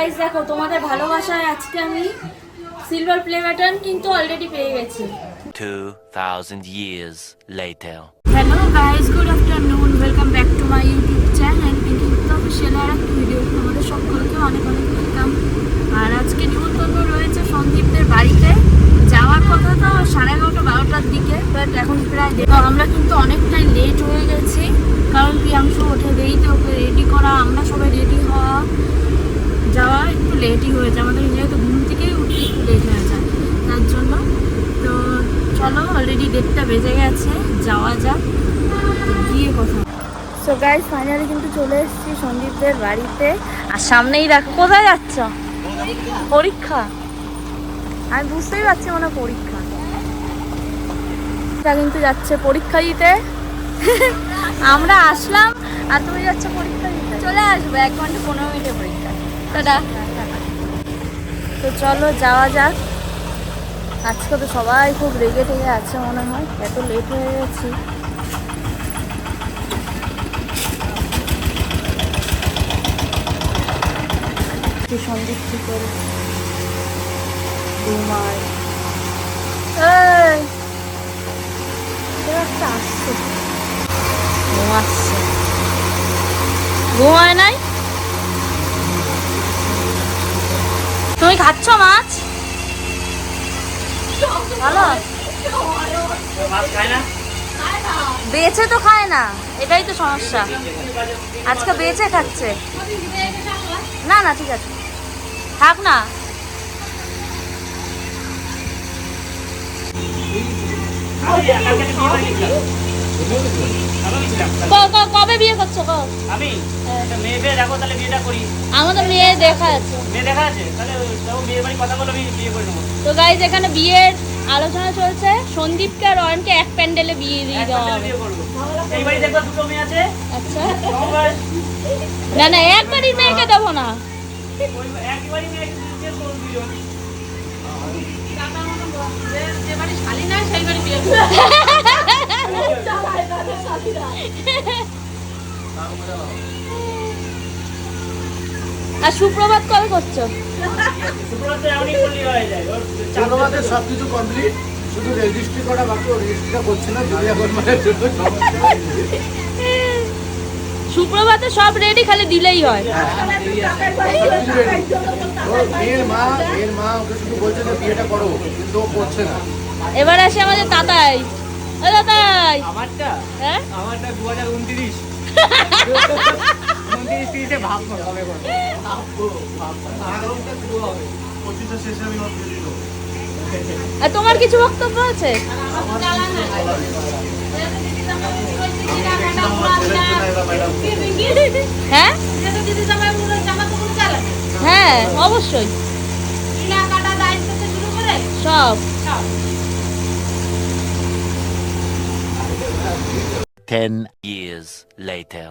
Guys, দেখো তোমাদের ভালোবাসায় আজকে আমি সিলভার প্লে বাটন কিন্তু অলরেডি পেয়ে গেছি। 2,000 years later. Hello guys good afternoon welcome back to my YouTube channel Pinky official আর একটা ভিডিও তোমাদের সকলকে অনেক অনেক ওয়েলকাম আর আজকে নিমন্ত্রণ রয়েছে সন্দীপদের বাড়িতে। যাওয়ার কথা তো সাড়ে এগারোটা বারোটার দিকে বাট এখন প্রায় আমরা কিন্তু অনেকটাই লেট হয়ে গেছি। কারণ প্রিয়াংশু ওঠে দেরিতে ওকে রেডি করা আমরা সবাই রেডি হওয়া। লেটই হয়ে যায়। আমাদের যেহেতু ঘুম থেকেই উঠতে একটু লেট হয়ে যায় তার জন্য। তো চলো অলরেডি ডেটটা বেজে গেছে যাওয়া যাক গিয়ে কথা সো গাইজ ফাইনালি কিন্তু চলে এসেছি সন্দীপদের বাড়িতে। আর সামনেই দেখো কোথায় যাচ্ছ? পরীক্ষা? আমি বুঝতেই পারছি মনে পরীক্ষা। তা কিন্তু যাচ্ছে পরীক্ষা দিতে। আমরা আসলাম আর তুমি যাচ্ছ পরীক্ষা দিতে। চলে আসবে এক ঘণ্টা পনেরো মিনিটে পরীক্ষা। টাটা। তো চলো যাওয়া যাক। আজকে তো সবাই খুব রেগে টেগে আছে মনে হয়, এত লেট হয়ে গেছি। কি করে? কেউ একটা আসছে। ঘুমায় নাই? তুমি খাচ্ছ মাছ? ভালো? বেছে তো খায় না। এটাই তো সমস্যা। আজকে বেছে খাচ্ছে। না না, ঠিক আছে। থাক না। ক- ক- বিয়ে আমি? মেয়ে পেয়ে দেখো তাহলে বিয়েটা করি। আমাদের মেয়ে দেখা আছে। মেয়ে দেখা আছে? তাহলে দেখো বিয়ে বাড়ি কথা বলে বিয়ে করে নেব। তো গাইজ এখানে বিয়ের আলোচনা চলছে। সন্দীপকে আর অয়নকে এক প্যান্ডেলে বিয়ে দিয়ে দেওয়া হবে। এই বাড়ি দেখব দুটো মেয়ে আছে। আচ্ছা। না না একবারই মেয়েকে দেবো না। ওই একবারই মেয়ে বিয়ে করব শুক্রবার তো এমনই করলেই হয়ে যায় ওর চার আমাদের সব কিছু কমপ্লিট শুধু রেজিস্ট্রি করা বাকি ও রেজিস্ট্রিটা করছে না যদি এখন মানে। সুপ্রভাতে সব রেডি খালি দিলেই হয় সবকিছু ready। ওর মেয়ের মা মেয়ের মা ওকে শুধু বলছে যে বিয়েটা করো কিন্তু ও করছে না। এবার আসে আমাদের তাতাই। ও তাতাই। আমারটা? হ্যাঁ? আমারটা দু হাজার উনত্রিশ। তোমার কিছু বক্তব্য আছে? হ্যাঁ? হ্যাঁ অবশ্যই। সব। 10 years later.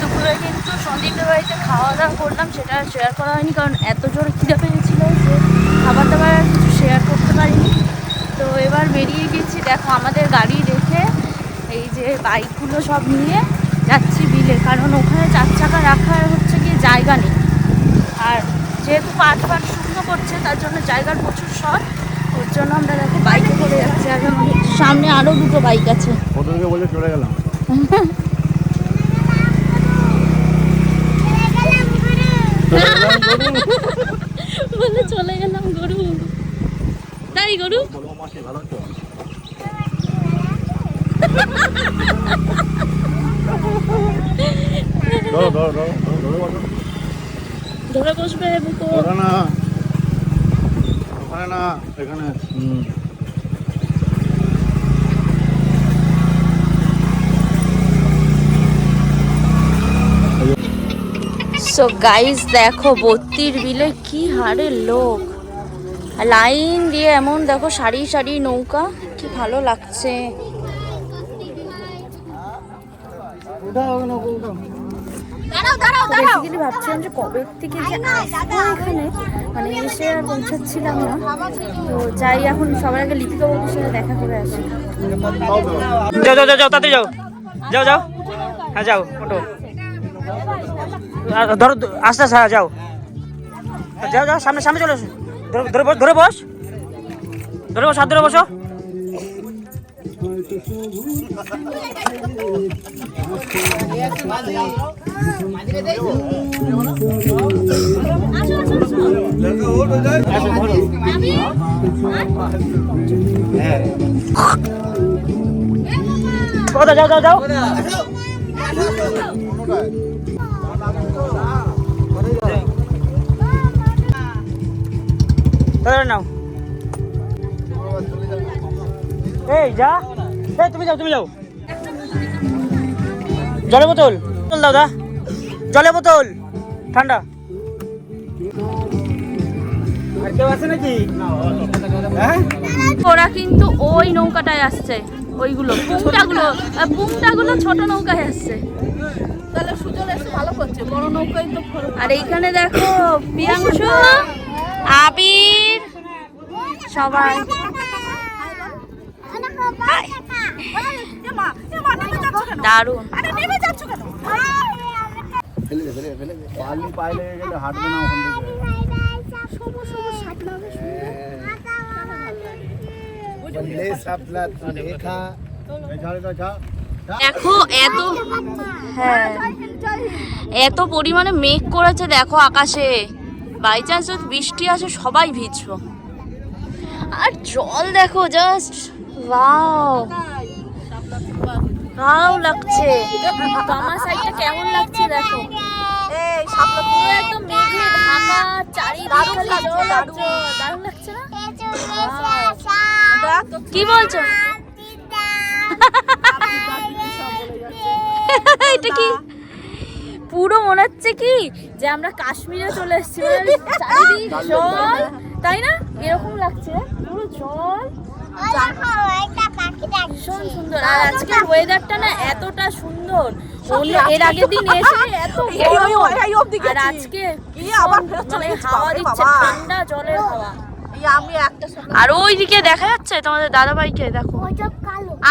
দুপুরে কিন্তু সন্দীপের বাড়িতে খাওয়া দাওয়া করলাম সেটা শেয়ার করা হয়নি কারণ এত জোরে খিদে পেয়েছিল যে খাবার দাবার আর কিছু শেয়ার করতে পারিনি। তো এবার বেরিয়ে গেছি দেখো আমাদের গাড়ি রেখে এই যে বাইকগুলো সব নিয়ে যাচ্ছি বিলে কারণ ওখানে চার চাকা রাখার হচ্ছে গিয়ে জায়গা নেই। আর যেহেতু পাট পাট শুকনো করছে তার জন্য জায়গার প্রচুর শর্ট ওর জন্য আমরা দেখো বাইকে করে যাচ্ছি। আর সামনে আরও দুটো বাইক আছে। ওদেরকে বলে চলে গেলাম। বলে চলে গেলাম গরু। তাই গরু। ধরে বসবে বুকো। না। ওখানে না এখানে। হুম। সো গাইস দেখো বত্তির বিলে কি হারে লোক। লাইন দিয়ে এমন দেখো সারি সারি নৌকা কি ভালো লাগছে। বেসিক্যালি ভাবছিলাম যে কবে থেকে যে আসব এখানে মানে এসে আর পৌঁছাচ্ছিলাম না। তো যাই এখন সবার আগে লিপিকা বাবুর সাথে দেখা করে আসি। যাও যাও যাও যাও তাড়াতাড়ি যাও। যাও যাও। হ্যাঁ যাও ওটো ধরো আস্তে আস্তে হ্যাঁ, যাও। যাও যাও সামনে সামনে চলে ধরে- বস ধরে বস। ধরে বস হাত ধরে বসো। যাও যাও যাও। ধরে তুমি যাও জলের বোতল। বোতল দাও, দা। জলের বোতল। ঠান্ডা। হ্যাঁ? ওরা কিন্তু ওই নৌকাটায় আসছে, ওইগুলো। পুংটাগুলো পুংটাগুলো ছোট নৌকায় আসছে তাহলে সুজন এসে ভালো করছে বড় নৌকায় তো আর এইখানে দেখো প্রিয়াংশু আবির সবাই। দারুণ। সাপলা ঝা দেখো এত হ্যাঁ। এত পরিমাণে মেঘ করেছে দেখো আকাশে। বাই চান্স যদি বৃষ্টি আসে সবাই ভিজবো। আর জল দেখো জাস্ট ওয়াও ভালো লাগছে। আমার সাইডটা কেমন লাগছে দেখো। কি বলছো? এটা কি? পুরো মনে হচ্ছে কি যে আমরা কাশ্মীরে চলে এসেছি মানে জল তাই না? এরকম লাগছে পুরো জল। ভীষণ সুন্দর। আর আজকের ওয়েদারটা না এতটা সুন্দর। এর আগের দিন এসে এত গরম। আর আজকে ভীষণ মানে হাওয়া দিচ্ছে ঠান্ডা জলের হাওয়া। আর ওইদিকে দেখা যাচ্ছে তোমাদের দাদা ভাইকে দেখো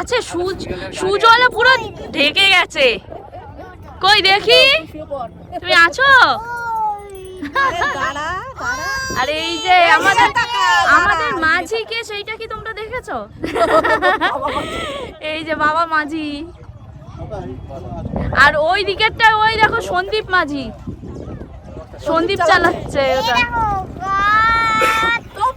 আছে সুজ সুজলে পুরো ঢেকে গেছে। কই দেখি? তুমি আছো? আর এই যে আমাদের আমাদের মাঝি কে সেইটা কি তোমরা দেখেছ? এই যে বাবা মাঝি। আর ওই দিকেরটা ওই দেখো সন্দীপ মাঝি। সন্দীপ চালাচ্ছে। ওটা।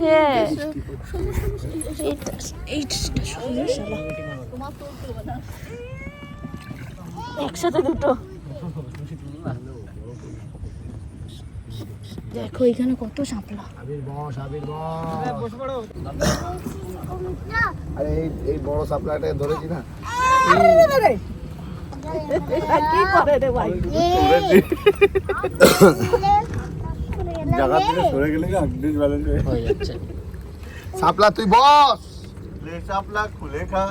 হ্যাঁ। একসাথে দুটো দেখো এখানে কত সাপলা আবির বস আবির বস আরে এই এই বড় সাপলাটাকে ধরেছি না কি করে রে ভাই জায়গা থেকে সরে গেলে ডিসব্যালেন্স হয়ে যাচ্ছে। সাপলা তুই বস। লে সাপলা খুলে খা।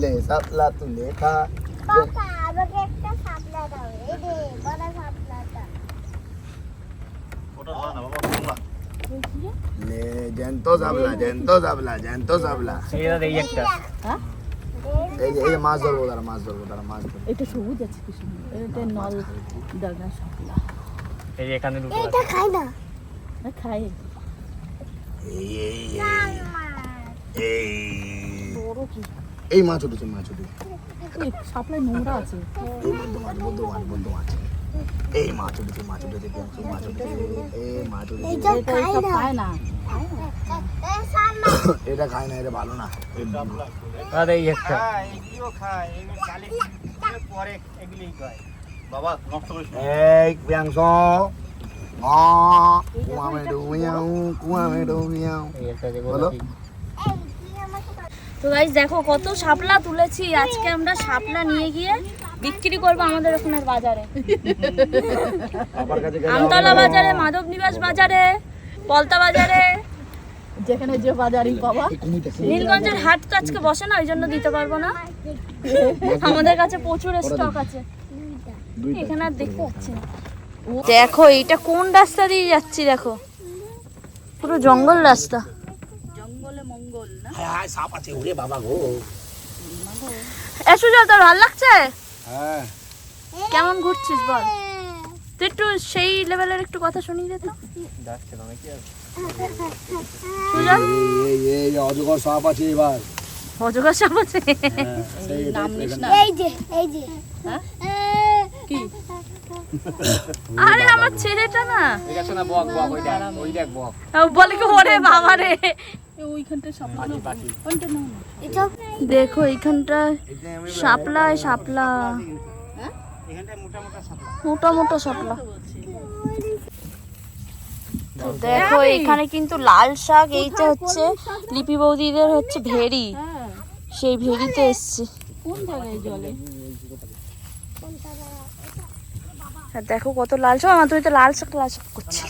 লে সাপলা তুই লে খা লে জ্যান্ত সাপলা জ্যান্ত সাপলা জ্যান্ত সাপলা। সেইটা এই একটা। এই এই মাছ ধরবো তারা মাছ ধরবো তারা মাছ ধরবো। এটা সবুজ আছে কি সুন্দর এটা নল দাগা সাপলা। এই এখানে দুটো আছে। খাই এই এই এই এই মাছ উঠেছে মাছ উঠেছে সাপলায় নোংরা আছে। এই বন্ধু মাছ বন্ধু মাছ বন্ধু মাছ এই মাছ উঠেছে মাছ উঠেছে পেঁয়াজ মাছ উঠেছে এই মাছ উঠেছে এটা খায় না। এটা খায় না এটা ভালো না। আর এই একটা। বাবা নষ্ট করিস এই ডুবিয়াও ডুবিয়াও বলো। তো গাইজ দেখো কত শাপলা তুলেছি। আজকে আমরা শাপলা নিয়ে গিয়ে বিক্রি করব আমাদের ওখানের বাজারে। আমতলা বাজারে মাধব নিবাস বাজারে পলতা বাজারে। যেখানে যে বাজারই পাবা। নীলগঞ্জের হাট তো আজকে বসে না ওই জন্য দিতে পারব না। আমাদের কাছে প্রচুর স্টক আছে। এখানে আর দেখতে পাচ্ছি না। দেখো এটা কোন রাস্তা দিয়ে যাচ্ছি দেখো? পুরো জঙ্গল রাস্তা। এ সুজল তোর ভালো লাগছে? হ্যাঁ। কেমন ঘুরছিস বল? তুই একটু সেই লেভেলের একটু কথা শুনিয়ে দে তো। অজগর সাপ আছে এবার। অজগর সাপ আছে। নাম নিস না। এই যে এই যে। কি? আরে আমার ছেলেটা না। ও বলে কি ওরে বাবা রে। ওইখানটা সামনে কোনটা নাও। না। এটা দেখো এইখানটা শাপলা শাপলা মোটা মোটা শাপলা তো দেখো এখানে কিন্তু লাল শাক এইটা হচ্ছে লিপি বৌদিদের হচ্ছে ভেরি হ্যাঁ। সেই ভেরিতে এসছি। কোন জায়গায় জলে? দেখো কত লাল শাক। আমার তো লাল শাক লাল শাক করছি।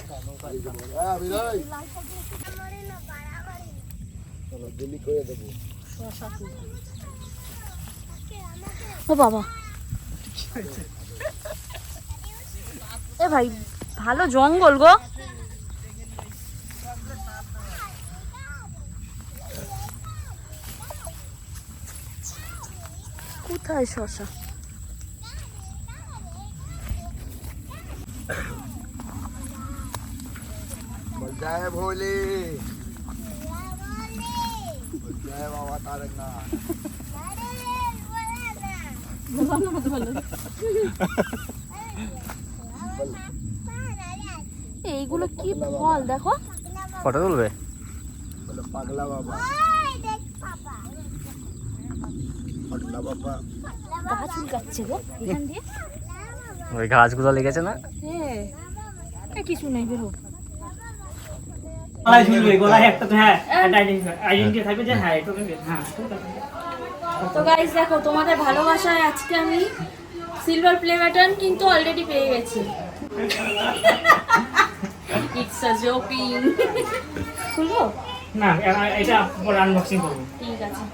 ও বাবা। এ ভাই, ভালো জঙ্গল গো। কোথায় শশা? জয় বাবা তারক এইগুলো কি ফল দেখো। ফটো তুলবে? পাগলা বাবা। পাগলা বাবা। গাছ উলকাচ্ছে গো এখান দিয়ে। ওই গাছগুলো লেগেছে না? হ্যাঁ। কিছু নেই বেরো গলায় ঝুলবে গলায় একটা হ্যাঁ আইডেন্টি থাকবে। যে হ্যাঁ এটা হ্যাঁ তো গাইস দেখো তোমাদের ভালোবাসায় আজকে আমি সিলভার প্লে বাটন কিন্তু অলরেডি পেয়ে গেছি। ইটস আ জোকিং খুলবো? না এটা পরে আনবক্সিং করব। ঠিক আছে।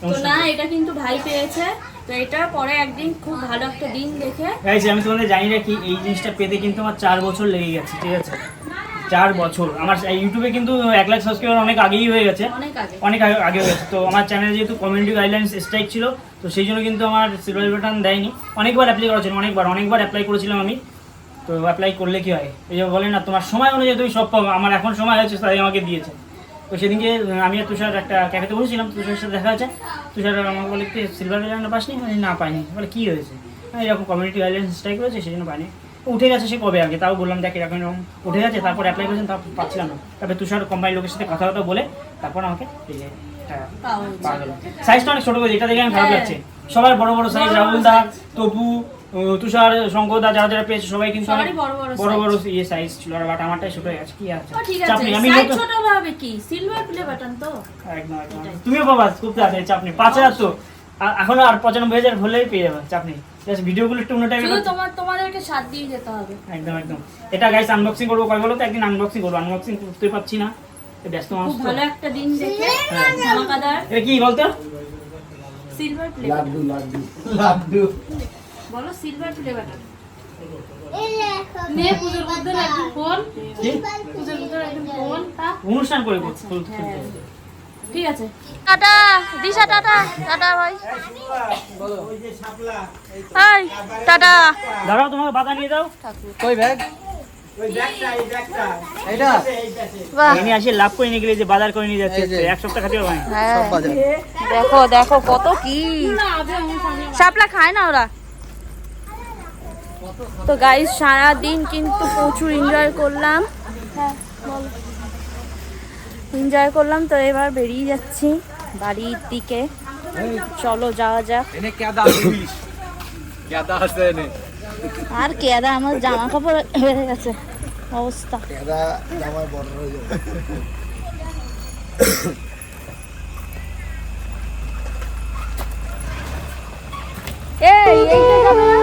তো না এটা কিন্তু ভাই পেয়েছে। তো এটা পরে একদিন খুব ভালো একটা দিন দেখে গাইস আমি তোমাদের জানি না কি এই জিনিসটা পেতে কিন্তু আমার চার বছর লেগে গেছে ঠিক আছে? চার বছর। আমার ইউটিউবে কিন্তু এক লাখ সাবস্ক্রাইবার অনেক আগেই হয়ে গেছে। অনেক আগে। আগে হয়ে গেছে। তো আমার চ্যানেলে যেহেতু কমিউনিটি গাইডলাইন্স স্ট্রাইক ছিল তো সেই জন্য কিন্তু আমার সিলভার বাটন দেয়নি। অনেকবার অ্যাপ্লাই করা ছিল অনেকবার অনেকবার অ্যাপ্লাই করেছিলাম আমি। তো অ্যাপ্লাই করলে কি হয়? এই যে বলে না তোমার সময় অনুযায়ী তুমি সব পাবো। আমার এখন সময় হয়েছে তাই আমাকে দিয়েছে। তো সেদিনকে আমি আর তুষার একটা ক্যাফেতে বসেছিলাম। তুষারের সাথে দেখা আছে তুষার আমাকে বলে কি সিলভার বাটনটা পাসনি? না পাইনি। বলে কী হয়েছে? "না, এরকম কমিউনিটি গাইডলাইন্স স্ট্রাইক করেছে সেই জন্য পাইনি। উঠে গেছে সে কবে আগে? তাও বললাম দেখ এরকম এরকম উঠে গেছে তারপর অ্যাপ্লাই করেছেন তাও পাচ্ছিলাম না। তারপরে তুষার কোম্পানির লোকের সাথে কথাবার্তা বলে তারপর আমাকে সাইজটা অনেক ছোট করেছে এটা দেখে আমি খারাপ হ্যাঁ। লাগছে। সবার বড় বড় সাইজ রাহুল দা। তপু তুষার শঙ্কর দা যারা যারা পেয়েছে সবাই কিন্তু বড় বড় ইয়ে সাইজ ছিল। আর বাট আমারটাই ছোট হয়ে গেছে কি আছে ও ঠিক চাপ নেই, আমি ছোট হবে কি? সিলভার প্লে বাটন তো? একদম একদম। তুমিও পাবা খুব তাড়াতাড়ি চাপ নেই। পাঁচ হাজার তো। এখনও আর পঁচানব্বই হাজার হলেই পেয়ে যাবে চাপ নেই। জাস্ট ভিডিওগুলো একটু অন্য টাইপের তোমার তোমাদেরকে সাত দিয়ে যেতে হবে। একদম একদম। এটা গাইস আনবক্সিং করব কয় বলো তো? একদিন আনবক্সিং করব। আনবক্সিং করতে পারছি না। ব্যস্ত মানুষ খুব ভালো একটা দিন দেখে হ্যাঁ। ধামাকাদার এটা কি বলতো? Silver play laddoo laddoo laddoo. বলো সিলভার পুজোর মধ্যে ফোন পুজোর মধ্যে ফোন তা? অনুষ্ঠান করে ফুল হ্যাঁ। ঠিক আছে। টাটা দিশা টাটা টাটা ভাই। Hi tata. দাঁড়াও তোমাকে বাধা নিয়ে দাও বাহ। এনে আসে লাভ করে নিয়ে গেলে যে বাজার করে নিয়ে যাচ্ছে এক সপ্তাহ খাতে হবে। না। হ্যাঁ দেখো দেখো কত কি। শাপলা খায় না ওরা? তো গাইস সারা দিন কিন্তু প্রচুর এনজয় করলাম। এনজয় করলাম তো এবার বেরিয়ে যাচ্ছি বাড়ির দিকে। চলো যাওয়া যাক। আর কেদা আমার জামা কাপড় বেড়ে গেছে। অবস্থা। হয়ে এই এইটা